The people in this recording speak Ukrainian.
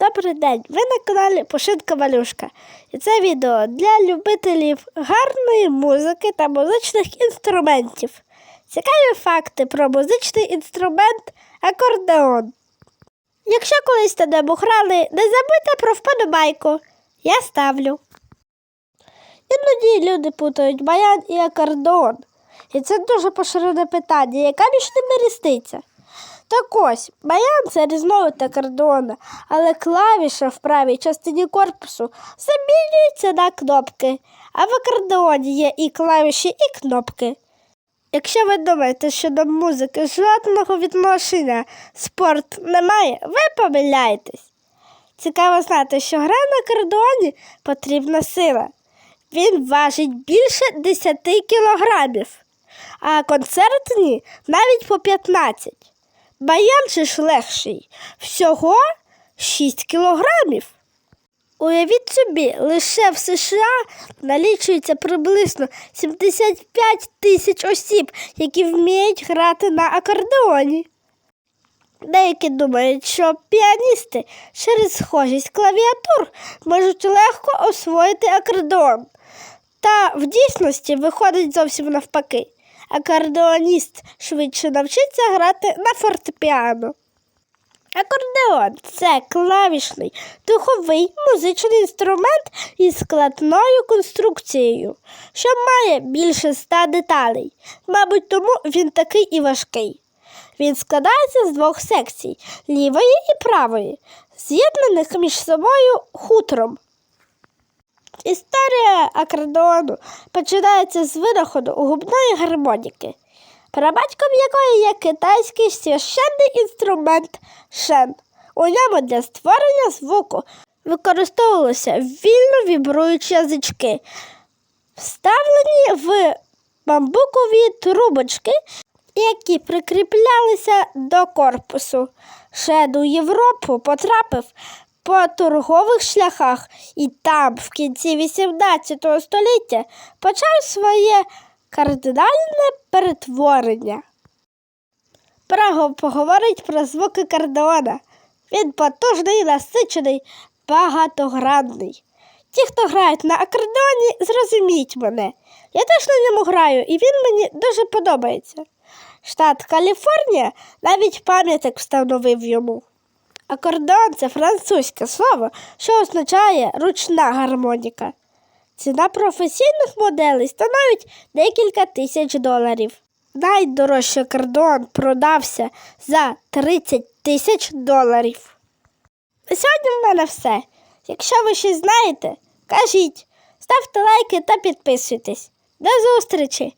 Добрий день! Ви на каналі Пошинка Малюшка. І це відео для любителів гарної музики та музичних інструментів. Цікаві факти про музичний інструмент акордеон. Якщо колись на ньому грали, не забудьте про вподобайку. Я ставлю. Іноді люди путають баян і акордеон. І це дуже поширене питання, яка між ними різниця? Так ось, баян це різновид акордеона, але клавіша в правій частині корпусу замінюється на кнопки, а в акордеоні є і клавіші, і кнопки. Якщо ви думаєте, що до музики жодного відношення спорт немає, ви помиляєтесь. Цікаво знати, що гра на акордеоні потрібна сила. Він важить більше 10 кілограмів, а концертні навіть по 15. Баян же ж легший. Всього 6 кілограмів. Уявіть собі, лише в США налічується приблизно 75 тисяч осіб, які вміють грати на акордеоні. Деякі думають, що піаністи через схожість клавіатур можуть легко освоїти акордеон. Та в дійсності виходить зовсім навпаки. Акордеоніст швидше навчиться грати на фортепіано. Акордеон це клавішний духовий музичний інструмент із складною конструкцією, що має більше ста деталей. Мабуть, тому він такий і важкий. Він складається з двох секцій лівої і правої, з'єднаних між собою хутром. Історія акордеону починається з винаходу губної гармоніки, прабатьком якої є китайський священний інструмент шен. У ньому для створення звуку використовувалися вільно вібруючі язички, вставлені в бамбукові трубочки, які прикріплялися до корпусу. Шед у Європу потрапив по торгових шляхах і там, в кінці 18 століття, почав своє кардинальне перетворення. Праго поговорить про звуки кардеона. Він потужний, насичений, багатогранний. Ті, хто грають на акордеоні, зрозуміють мене. Я теж на ньому граю, і він мені дуже подобається. Штат Каліфорнія навіть пам'ятник встановив йому. Акордеон це французьке слово, що означає ручна гармоніка. Ціна професійних моделей становить декілька тисяч доларів. Найдорожчий акордеон продався за 30 тисяч доларів. На сьогодні в мене все. Якщо ви щось знаєте, кажіть, ставте лайки та підписуйтесь. До зустрічі!